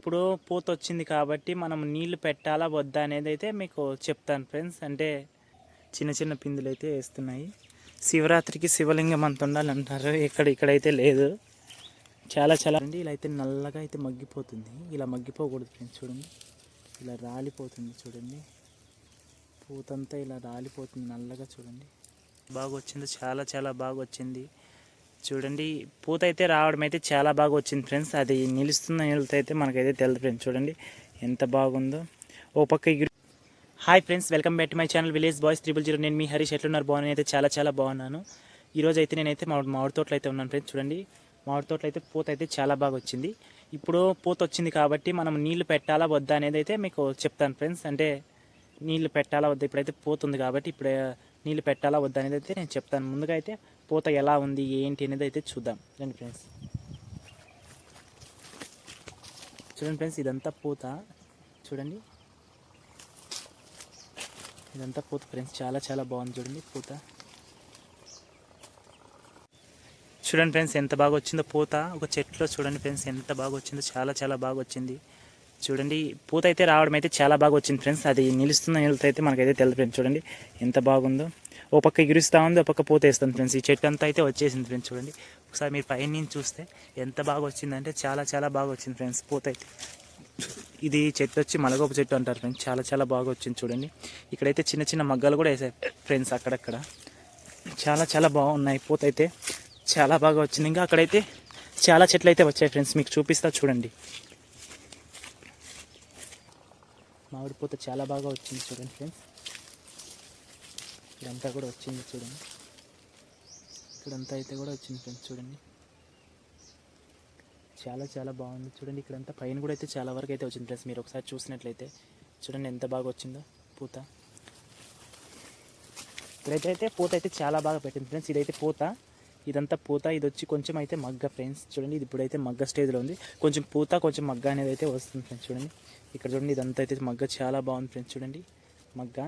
ఇప్పుడు పూత వచ్చింది కాబట్టి మనం నీళ్ళు పెట్టాలా వద్దా అనేది అయితే మీకు చెప్తాను ఫ్రెండ్స్. అంటే చిన్న చిన్న పిందులు అయితే వేస్తున్నాయి. శివరాత్రికి శివలింగం అంత ఉండాలంటారు. ఇక్కడ ఇక్కడైతే లేదు. చాలా చాలా అండి. ఇలా అయితే నల్లగా అయితే మగ్గిపోతుంది. ఇలా మగ్గిపోకూడదు ఫ్రెండ్స్ చూడండి. ఇలా రాలిపోతుంది చూడండి. పూతంతా ఇలా రాలిపోతుంది నల్లగా చూడండి. బాగా వచ్చింది చాలా చాలా బాగా వచ్చింది చూడండి పూత అయితే రావడం అయితే చాలా బాగా వచ్చింది ఫ్రెండ్స్. అది నిలుస్తున్న నిలుత అయితే మనకైతే తెలియదు ఫ్రెండ్స్. చూడండి ఎంత బాగుందో. ఓ పక్క ఎగిరి hi friends welcome back to my channel village boys triple zero. నేను మీ హరీష్. ఎట్లున్నారు? బాగున్నాను అయితే చాలా చాలా బాగున్నాను. ఈరోజు అయితే నేనైతే మామిడి మామిడి తోటలో అయితే ఉన్నాను ఫ్రెండ్స్. చూడండి మామిడి తోటలో అయితే పూత అయితే చాలా బాగా వచ్చింది ఇప్పుడు పూత వచ్చింది కాబట్టి మనం నీళ్ళు పెట్టాలా వద్దా అనేది అయితే మీకు చెప్తాను ఫ్రెండ్స్. అంటే నీళ్ళు పెట్టాలా వద్దా? ఇప్పుడైతే పోతుంది కాబట్టి ఇప్పుడు నీళ్ళు పెట్టాలా వద్దా అనేది అయితే నేను చెప్తాను. ముందుగా అయితే పూత ఎలా ఉంది ఏంటి అనేది అయితే చూద్దాం. రండి ఫ్రెండ్స్. చూడండి ఫ్రెండ్స్ ఇదంతా పూత. చూడండి. ఇదంతా పూత ఫ్రెండ్స్. చాలా చాలా బాగుంది చూడండి పూత. చూడండి ఫ్రెండ్స్ ఎంత బాగా వచ్చిందో పూత. ఒక చెట్లో చూడండి ఫ్రెండ్స్ ఎంత బాగా వచ్చిందో చాలా చాలా బాగా వచ్చింది. చూడండి పూత అయితే రావడం అయితే చాలా బాగా వచ్చింది ఫ్రెండ్స్. అది నిలుస్తున్న నిలుత అయితే మనకైతే తెలియదు ఫ్రెండ్స్. చూడండి ఎంత బాగుందో. ఓ పక్క ఎగురుస్తూ ఉంది ఒక పక్క పూత ఫ్రెండ్స్. ఈ చెట్టు అంతా అయితే వచ్చేసింది ఫ్రెండ్స్ చూడండి. ఒకసారి మీరు పైన నుంచి చూస్తే ఎంత బాగా వచ్చిందంటే చాలా చాలా బాగా వచ్చింది ఫ్రెండ్స్ పూత అయితే. ఇది చెట్టు వచ్చి మలగోపు చెట్టు అంటారు ఫ్రెండ్స్. చాలా చాలా బాగా వచ్చింది చూడండి. ఇక్కడైతే చిన్న చిన్న మగ్గాలు కూడా వేసాయి ఫ్రెండ్స్ అక్కడక్కడ. చాలా చాలా బాగున్నాయి పూత అయితే. చాలా బాగా వచ్చింది. ఇంకా అక్కడైతే చాలా చెట్లు అయితే వచ్చాయి ఫ్రెండ్స్. మీకు చూపిస్తా చూడండి. మామిడి పూత చాలా బాగా వచ్చింది చూడండి ఫ్రెండ్స్. ఇదంతా కూడా వచ్చింది చూడండి. ఇక్కడంతా అయితే కూడా వచ్చింది ఫ్రెండ్స్ చూడండి. చాలా చాలా బాగుంది చూడండి. ఇక్కడంతా పైన కూడా అయితే చాలా వరకు అయితే వచ్చింది ఫ్రెండ్స్. మీరు ఒకసారి చూసినట్లయితే చూడండి ఎంత బాగా వచ్చిందో పూత. ఇక్కడైతే అయితే పూత అయితే చాలా బాగా పెట్టింది ఫ్రెండ్స్. ఇదైతే పూత. ఇదంతా పూత. ఇది వచ్చి కొంచెం అయితే మగ్గ ఫ్రెండ్స్ చూడండి. ఇది ఇప్పుడైతే మగ్గ స్టేజ్లో ఉంది. కొంచెం పూత కొంచెం మగ్గ అనేది అయితే వస్తుంది ఫ్రెండ్స్ చూడండి. ఇక్కడ చూడండి ఇదంతా అయితే మగ్గ చాలా బాగుంది ఫ్రెండ్స్ చూడండి. మగ్గ.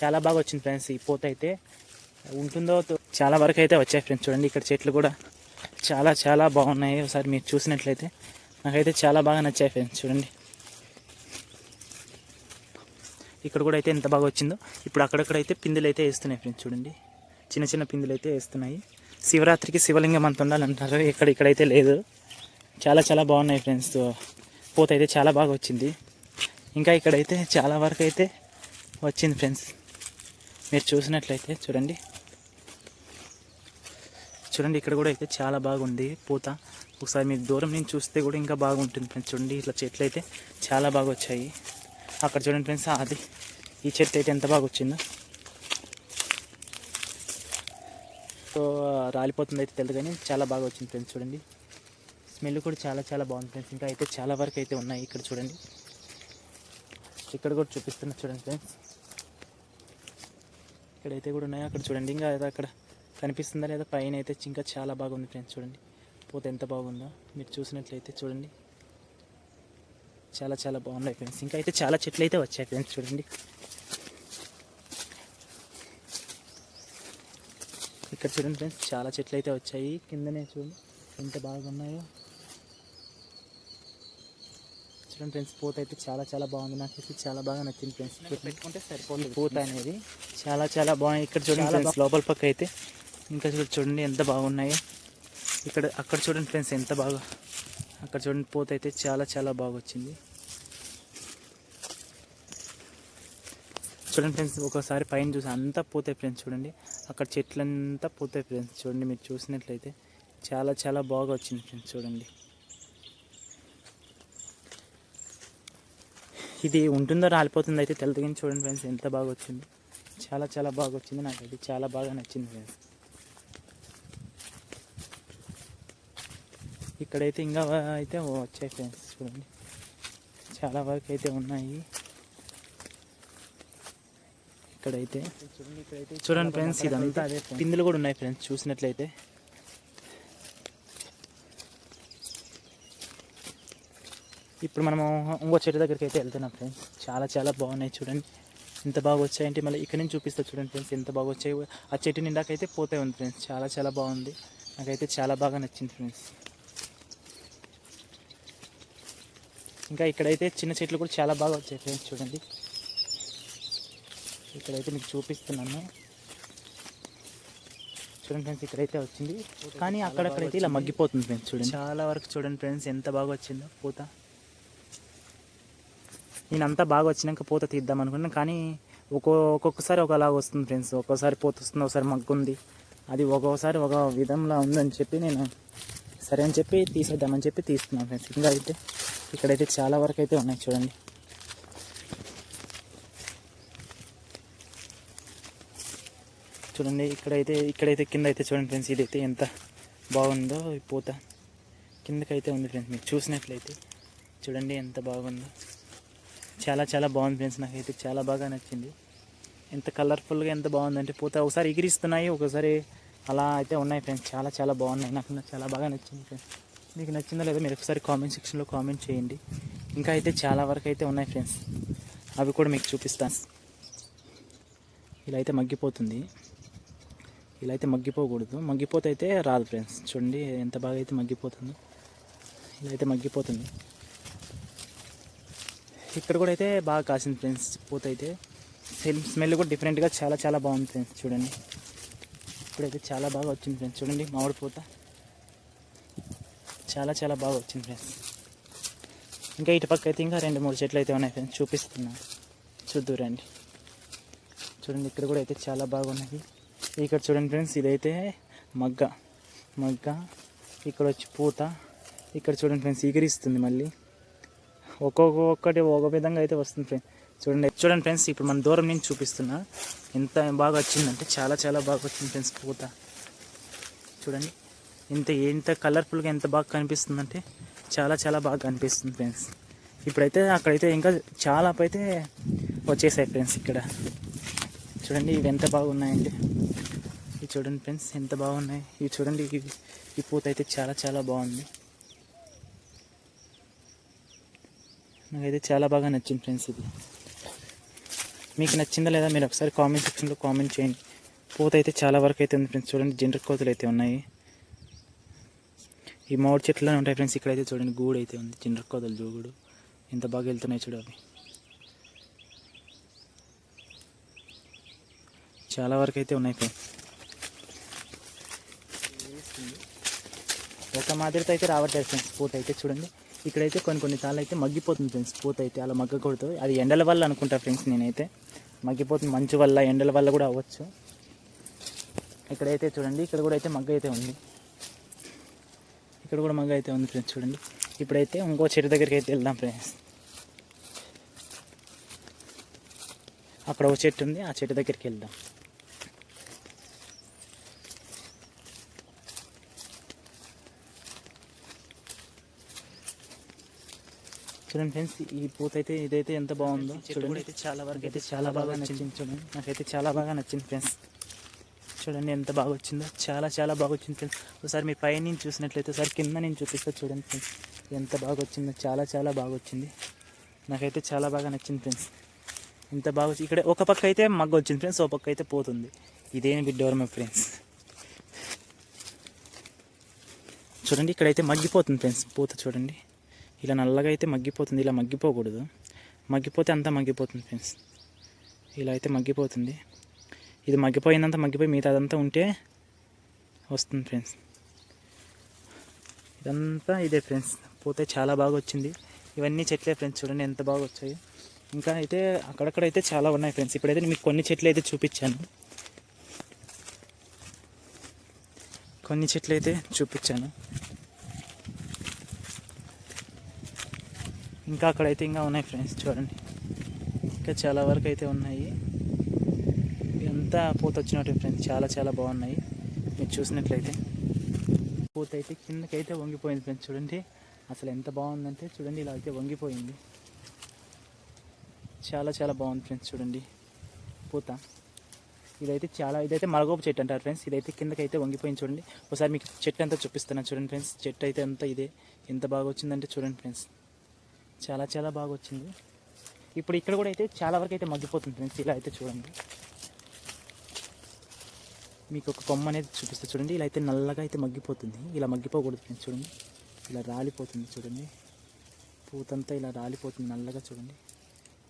చాలా బాగా వచ్చింది ఫ్రెండ్స్ ఈ పూత అయితే. ఉంటుందో చాలా వరకు అయితే వచ్చాయి ఫ్రెండ్స్ చూడండి ఇక్కడ చెట్లు కూడా. చాలా చాలా బాగున్నాయి. ఒకసారి మీరు చూసినట్లయితే నాకైతే చాలా బాగా నచ్చాయి ఫ్రెండ్స్ చూడండి. ఇక్కడ కూడా అయితే ఎంత బాగా వచ్చిందో. ఇప్పుడు అక్కడక్కడ అయితే పిందులు అయితే వేస్తున్నాయి ఫ్రెండ్స్ చూడండి. చిన్న చిన్న పిందులు అయితే వేస్తున్నాయి. శివరాత్రికి శివలింగం అంత ఉండాలంటారు. ఇక్కడ ఇక్కడైతే లేదు. చాలా చాలా బాగున్నాయి ఫ్రెండ్స్. పోత అయితే చాలా బాగా వచ్చింది. ఇంకా ఇక్కడైతే చాలా వరకు అయితే వచ్చింది ఫ్రెండ్స్. మీరు చూసినట్లయితే చూడండి. చూడండి ఇక్కడ కూడా అయితే చాలా బాగుంది పూత. ఒకసారి మీరు దూరం నుంచి చూస్తే కూడా ఇంకా బాగుంటుంది ఫ్రెండ్స్. చూడండి ఇట్లా చెట్లు అయితే చాలా బాగా వచ్చాయి. అక్కడ చూడండి ఫ్రెండ్స్ అది ఈ చెట్టు అయితే ఎంత బాగా వచ్చిందో. సో రాలిపోతుంది అయితే తెలియదు కానీ చాలా బాగా వచ్చింది ఫ్రెండ్స్ చూడండి. స్మెల్ కూడా చాలా చాలా బాగుంది ఫ్రెండ్స్. ఇంకా అయితే చాలా వరకు అయితే ఉన్నాయి ఇక్కడ చూడండి. ఇక్కడ కూడా చూపిస్తున్నా చూడండి ఫ్రెండ్స్. ఇక్కడైతే కూడా ఉన్నాయి అక్కడ చూడండి. ఇంకా ఏదో అక్కడ కనిపిస్తుందా లేదా? పైన అయితే ఇంకా చాలా బాగుంది ఫ్రెండ్స్ చూడండి. పోతే ఎంత బాగుందో మీరు చూసినట్లయితే చూడండి. చాలా చాలా బాగున్నాయి ఫ్రెండ్స్ ఇంకా అయితే చాలా చెట్లు అయితే వచ్చాయి ఫ్రెండ్స్ చూడండి. ఇక్కడ చూడండి ఫ్రెండ్స్ చాలా చెట్లు అయితే వచ్చాయి. కిందనే చూడండి ఎంత బాగున్నాయో. చూడండి ఫ్రెండ్స్. పూత అయితే చాలా చాలా బాగుంది. నాకు అయితే చాలా బాగా నచ్చింది ఫ్రెండ్స్. పెట్టుకుంటే సరిపోతుంది పూత అనేది చాలా చాలా బాగుంది. ఇక్కడ చూడండి ఫ్రెండ్స్ లోపల పక్క అయితే ఇంకా చూడ చూడండి ఎంత బాగున్నాయో. ఇక్కడ అక్కడ చూడండి ఫ్రెండ్స్ ఎంత బాగా అక్కడ చూడండి పూత అయితే చాలా చాలా బాగా వచ్చింది. చూడండి ఫ్రెండ్స్ ఒకసారి పైన చూసి అంతా పోతాయి ఫ్రెండ్స్ చూడండి. అక్కడ చెట్లంతా పోతాయి ఫ్రెండ్స్ చూడండి మీరు చూసినట్లయితే చాలా చాలా బాగా వచ్చింది ఫ్రెండ్స్ చూడండి. ఇది ఉంటుందో రాలిపోతుందో అయితే తెలియదు కానీ చూడండి ఫ్రెండ్స్ ఎంత బాగా వచ్చింది చాలా చాలా బాగా వచ్చింది నాకు అది చాలా బాగా నచ్చింది ఫ్రెండ్స్ ఇక్కడైతే ఇంకా అయితే వచ్చాయి ఫ్రెండ్స్ చూడండి. చాలా వరకు అయితే ఉన్నాయి. ఇక్కడైతే చూడండి ఫ్రెండ్స్ ఇదంతా పిందులు కూడా ఉన్నాయి ఫ్రెండ్స్ చూసినట్లయితే. ఇప్పుడు మనము ఇంకో చెట్టు దగ్గరికి అయితే వెళ్తున్నాం ఫ్రెండ్స్ చాలా చాలా బాగున్నాయి చూడండి. ఎంత బాగా వచ్చాయంటే మళ్ళీ ఇక్కడ నుంచి చూపిస్తా చూడండి ఫ్రెండ్స్ ఎంత బాగా వచ్చాయి. ఆ చెట్టు నిండాకైతే పోతే ఉంది ఫ్రెండ్స్ చాలా చాలా బాగుంది. నాకైతే చాలా బాగా నచ్చింది ఫ్రెండ్స్ ఇంకా ఇక్కడైతే చిన్న చెట్లు కూడా చాలా బాగా వచ్చాయి ఫ్రెండ్స్ చూడండి. ఇక్కడైతే మీకు చూపిస్తున్నాను. చూడండి ఫ్రెండ్స్ ఇక్కడైతే వచ్చింది. కానీ అక్కడక్కడైతే ఇలా మగ్గిపోతుంది ఫ్రెండ్స్ చూడండి. చాలా వరకు చూడండి ఫ్రెండ్స్ ఎంత బాగా వచ్చిందో. పూత. నేనంతా బాగా వచ్చినాక పూత తీద్దాం అనుకున్నాను కానీ ఒక్కో ఒక్కొక్కసారి ఒకలాగా వస్తుంది ఫ్రెండ్స్ ఒక్కోసారి పూత వస్తుంది ఒకసారి మగ్గుంది అది ఒక్కోసారి ఒక విధంలో ఉందని చెప్పి నేను సరే అని చెప్పి తీసేద్దామని చెప్పి తీస్తున్నాను ఫ్రెండ్స్ ఇంకా అయితే ఇక్కడైతే చాలా వరకు అయితే ఉన్నాయి చూడండి. చూడండి ఇక్కడైతే ఇక్కడైతే కింద అయితే చూడండి ఫ్రెండ్స్ ఇదైతే ఎంత బాగుందో ఈ పూత. కిందకైతే ఉంది ఫ్రెండ్స్ మీరు చూసినట్లయితే చూడండి ఎంత బాగుందో. చాలా చాలా బాగుంది ఫ్రెండ్స్. నాకైతే చాలా బాగా నచ్చింది. ఎంత కలర్ఫుల్గా ఎంత బాగుందంటే పూత ఒకసారి ఎగిరిస్తున్నాయి ఒకసారి అలా అయితే ఉన్నాయి ఫ్రెండ్స్. చాలా చాలా బాగున్నాయి. నాకు చాలా బాగా నచ్చింది ఫ్రెండ్స్. మీకు నచ్చిందో లేదో మీరు ఒకసారి కామెంట్ సెక్షన్లో కామెంట్ చేయండి. ఇంకా అయితే చాలా వరకు అయితే ఉన్నాయి ఫ్రెండ్స్. అవి కూడా మీకు చూపిస్తాను ఇలా అయితే మగ్గిపోతుంది. ఇలా అయితే మగ్గిపోకూడదు. మగ్గిపోతే అయితే రాదు ఫ్రెండ్స్. చూడండి ఎంత బాగా అయితే మగ్గిపోతుందో. ఇలా అయితే మగ్గిపోతుంది. ఇక్కడ కూడా అయితే బాగా కాసింది ఫ్రెండ్స్ పూత అయితే స్మెల్ స్మెల్ కూడా డిఫరెంట్గా చాలా చాలా బాగుంది ఫ్రెండ్స్ చూడండి. ఇప్పుడైతే చాలా బాగా వచ్చింది ఫ్రెండ్స్ చూడండి మామిడి పూత. చాలా చాలా బాగా వచ్చింది ఫ్రెండ్స్. ఇంకా ఇటు పక్క అయితే ఇంకా రెండు మూడు చెట్లు అయితే ఉన్నాయి ఫ్రెండ్స్ చూపిస్తున్నా. చూద్దు రండి. చూడండి ఇక్కడ కూడా అయితే చాలా బాగున్నది ఇక్కడ చూడండి ఫ్రెండ్స్ ఇదైతే మగ్గ. మగ్గ ఇక్కడ వచ్చి పూత. ఇక్కడ చూడండి ఫ్రెండ్స్ ఎగిరిస్తుంది మళ్ళీ. ఒక్కొక్కటి ఒక విధంగా అయితే వస్తుంది ఫ్రెండ్స్ చూడండి చూడండి ఫ్రెండ్స్ ఇప్పుడు మన దూరం నుంచి చూపిస్తున్నా. ఎంత బాగా వచ్చిందంటే చాలా చాలా బాగా వచ్చింది ఫ్రెండ్స్ పూత. చూడండి ఇంత ఎంత కలర్ఫుల్గా ఎంత బాగా కనిపిస్తుందంటే చాలా చాలా బాగా కనిపిస్తుంది ఫ్రెండ్స్ ఇప్పుడైతే అక్కడైతే ఇంకా చాలా అయితే వచ్చేసాయి ఫ్రెండ్స్ ఇక్కడ. చూడండి ఇవి ఎంత బాగున్నాయండి ఇవి చూడండి ఫ్రెండ్స్ ఎంత బాగున్నాయి. ఇవి చూడండి ఇవి ఈ పూత అయితే చాలా చాలా బాగుంది. నాకైతే చాలా బాగా నచ్చింది ఫ్రెండ్స్ ఇది. మీకు నచ్చిందా లేదా మీరు ఒకసారి కామెంట్ సెక్షన్లో కామెంట్ చేయండి. పూత అయితే చాలా వరకు అయితే ఉంది ఫ్రెండ్స్. చూడండి జనరల్ కోతలు అయితే ఉన్నాయి. ఈ మామిడి చెట్లనే ఉంటాయి ఫ్రెండ్స్. ఇక్కడైతే చూడండి గూడు అయితే ఉంది. జనరల్ కోతలు జోగుడు ఎంత బాగా వెళ్తున్నాయి చూడు అవి. చాలా వరకు అయితే ఉన్నాయి ఫ్రెండ్స్. ఒక మాదిరితో అయితే రావట్లేదు ఫ్రెండ్స్. పూత అయితే చూడండి. ఇక్కడైతే కొన్ని కొన్ని సార్లు అయితే మగ్గిపోతుంది ఫ్రెండ్స్ పూత అయితే అలా మగ్గకూడదు. అది ఎండల వల్ల అనుకుంటా ఫ్రెండ్స్ నేనైతే. మగ్గిపోతుంది మంచు వల్ల ఎండల వల్ల కూడా అవ్వచ్చు. ఇక్కడైతే చూడండి ఇక్కడ కూడా అయితే మగ్గ అయితే ఉంది. ఇక్కడ కూడా మగ్గ అయితే ఉంది ఫ్రెండ్స్ చూడండి. ఇప్పుడైతే ఇంకో చెట్టు దగ్గరికి అయితే వెళ్దాం ఫ్రెండ్స్. అక్కడ ఒక చెట్టు ఉంది ఆ చెట్టు దగ్గరికి వెళ్దాం. చూడండి ఫ్రెండ్స్ ఈ పూత అయితే ఇదైతే ఎంత బాగుందో చూడండి. అయితే చాలా వరకు అయితే చాలా బాగా నచ్చింది. చూడండి. నాకైతే చాలా బాగా నచ్చింది ఫ్రెండ్స్. చూడండి ఎంత బాగా వచ్చిందో చాలా చాలా బాగా వచ్చింది ఫ్రెండ్స్. ఒకసారి మీ పై నుంచి చూసినట్లయితే ఒకసారి కింద నుంచి చూపిస్తే చూడండి ఫ్రెండ్స్. ఎంత బాగా వచ్చిందో చాలా చాలా బాగా వచ్చింది. నాకైతే చాలా బాగా నచ్చింది ఫ్రెండ్స్. ఎంత బాగా వచ్చి ఇక్కడ ఒక పక్క అయితే మగ్గ వచ్చింది ఫ్రెండ్స్ ఒక పక్క అయితే పోతుంది ఇదేమి బిడ్డవరం ఫ్రెండ్స్? చూడండి ఇక్కడైతే మగ్గిపోతుంది ఫ్రెండ్స్ పూత చూడండి. ఇలా నల్లగా అయితే మగ్గిపోతుంది ఇలా మగ్గిపోకూడదు. మగ్గిపోతే అంతా మగ్గిపోతుంది ఫ్రెండ్స్. ఇలా అయితే మగ్గిపోతుంది. ఇది మగ్గిపోయిందంతా మగ్గిపోయి మిగతా అదంతా ఉంటే వస్తుంది ఫ్రెండ్స్. ఇదంతా ఇదే ఫ్రెండ్స్. పోతే చాలా బాగా వచ్చింది. ఇవన్నీ చెట్లే ఫ్రెండ్స్ చూడండి ఎంత బాగా వచ్చాయి. ఇంకా అయితే అక్కడక్కడ అయితే చాలా ఉన్నాయి ఫ్రెండ్స్. ఇప్పుడైతే మీకు కొన్ని చెట్లు అయితే చూపించాను. కొన్ని చెట్లు అయితే చూపించాను. ఇంకా అక్కడైతే ఇంకా ఉన్నాయి ఫ్రెండ్స్ చూడండి. ఇంకా చాలా వరకు అయితే ఉన్నాయి. ఇదంతా పూత వచ్చినట్టు ఫ్రెండ్స్ చాలా చాలా బాగున్నాయి. మీరు చూసినట్లయితే. పూత అయితే కిందకైతే వంగిపోయింది ఫ్రెండ్స్ చూడండి. అసలు ఎంత బాగుందంటే చూడండి ఇలా అయితే వంగిపోయింది. చాలా చాలా బాగుంది ఫ్రెండ్స్ చూడండి. పూత. ఇదైతే చాలా ఇదైతే మలగోపు చెట్టు అంటారు ఫ్రెండ్స్ ఇదైతే కిందకైతే వంగిపోయింది చూడండి. ఒకసారి మీకు చెట్టు అంతా చూపిస్తున్నాను చూడండి ఫ్రెండ్స్ చెట్టు అయితే అంతా ఇదే. ఎంత బాగా వచ్చిందంటే చూడండి ఫ్రెండ్స్ చాలా చాలా బాగా వచ్చింది ఇప్పుడు ఇక్కడ కూడా అయితే చాలా వరకు అయితే మగ్గిపోతుంది ఫ్రెండ్స్. ఇలా అయితే చూడండి. మీకు ఒక కొమ్మ అనేది చూపిస్తే చూడండి. ఇలా అయితే నల్లగా అయితే మగ్గిపోతుంది. ఇలా మగ్గిపోకూడదు ఫ్రెండ్స్ చూడండి. ఇలా రాలిపోతుంది చూడండి. పూతంతా ఇలా రాలిపోతుంది నల్లగా చూడండి.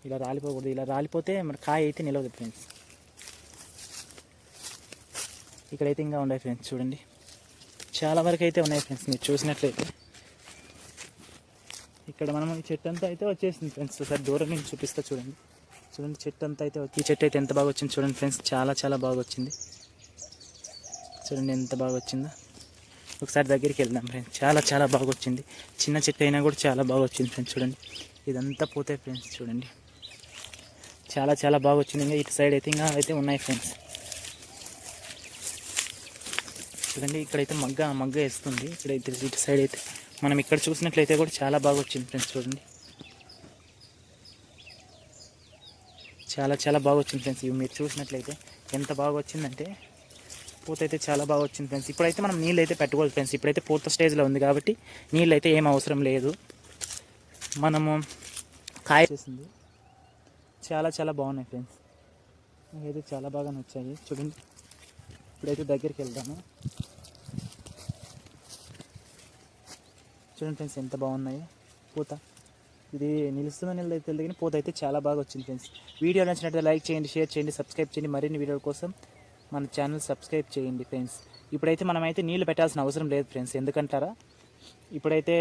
ఇలా రాలిపోకూడదు. ఇలా రాలిపోతే మన కాయ అయితే నిలవదు ఫ్రెండ్స్. ఇక్కడైతే ఇంకా ఉన్నాయి ఫ్రెండ్స్ చూడండి. చాలా వరకు అయితే ఉన్నాయి ఫ్రెండ్స్ మీరు చూసినట్లయితే. ఇక్కడ మనం ఈ చెట్టు అంతా అయితే వచ్చేసింది ఫ్రెండ్స్. ఒకసారి దూరం నుంచి చూపిస్తా చూడండి. చూడండి చెట్టు అంతా అయితే వచ్చి- ఈ చెట్టు అయితే ఎంత బాగా వచ్చింది చూడండి ఫ్రెండ్స్. చాలా చాలా బాగా వచ్చింది. చూడండి ఎంత బాగా వచ్చిందో. ఒకసారి దగ్గరికి వెళ్దాం ఫ్రెండ్స్. చాలా చాలా బాగా వచ్చింది. చిన్న చెట్టు అయినా కూడా చాలా బాగా వచ్చింది ఫ్రెండ్స్ చూడండి. ఇదంతా పోతాయి ఫ్రెండ్స్ చూడండి. చాలా చాలా బాగా వచ్చింది. ఇంకా ఇటు సైడ్ అయితే ఇంకా అయితే ఉన్నాయి ఫ్రెండ్స్. చూడండి ఇక్కడైతే మగ్గ మగ్గ వేస్తుంది. ఇక్కడైతే ఇటు సైడ్ అయితే మనం ఇక్కడ చూసినట్లయితే కూడా చాలా బాగా వచ్చింది ఫ్రెండ్స్ చూడండి. చాలా చాలా బాగా వచ్చింది ఫ్రెండ్స్ ఇవి మీరు చూసినట్లయితే. ఎంత బాగా వచ్చిందంటే పూత అయితే చాలా బాగా వచ్చింది ఫ్రెండ్స్. ఇప్పుడైతే మనం నీళ్ళు అయితే పెట్టుకోవాలి ఫ్రెండ్స్. ఇప్పుడైతే పూత స్టేజ్లో ఉంది కాబట్టి నీళ్ళు అయితే ఏం అవసరం లేదు. మనము కాయ చేసింది. చాలా చాలా బాగున్నాయి ఫ్రెండ్స్. నాకైతే చాలా బాగా నచ్చాయి. చూడండి. ఇప్పుడైతే దగ్గరికి వెళ్దాము. చూడండి ఫ్రెండ్స్ ఎంత బాగున్నాయి. పూత. ఇది నిలుస్తుందో అయితే తెలియదు కానీ పూత అయితే చాలా బాగా వచ్చింది ఫ్రెండ్స్. వీడియో నచ్చినట్లయితే లైక్ చేయండి షేర్ చేయండి సబ్స్క్రైబ్ చేయండి. మరిన్ని వీడియోల కోసం మన ఛానల్ సబ్స్క్రైబ్ చేయండి ఫ్రెండ్స్. ఇప్పుడైతే మనమైతే నీళ్ళు పెట్టాల్సిన అవసరం లేదు ఫ్రెండ్స్ ఎందుకంటారా? ఇప్పుడైతే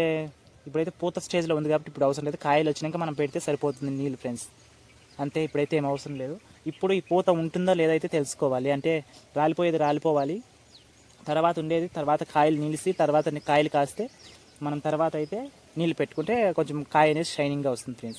ఇప్పుడైతే పూత స్టేజ్లో ఉంది కాబట్టి ఇప్పుడు అవసరం లేదు. కాయలు వచ్చినాక మనం పెడితే సరిపోతుంది నీళ్ళు ఫ్రెండ్స్. అంతే ఇప్పుడైతే ఏం అవసరం లేదు. ఇప్పుడు ఈ పూత ఉంటుందో లేదో అయితే తెలుసుకోవాలి. అంటే రాలిపోయేది రాలిపోవాలి. తర్వాత ఉండేది తర్వాత కాయలు నిలిసి తర్వాత కాయలు కాస్తే మనం తర్వాత అయితే నీళ్ళు పెట్టుకుంటే కొంచెం కాయ అనేది షైనింగ్గా వస్తుంది ఫ్రెండ్స్